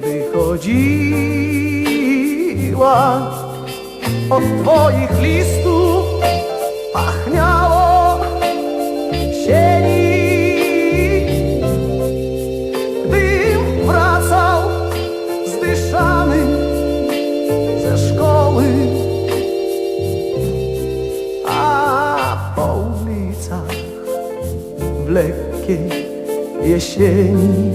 wychodziła. Od twoich listów pachniało sieni. Gdym wracał zdyszany ze szkoły, a po ulicach w lekkiej jesieni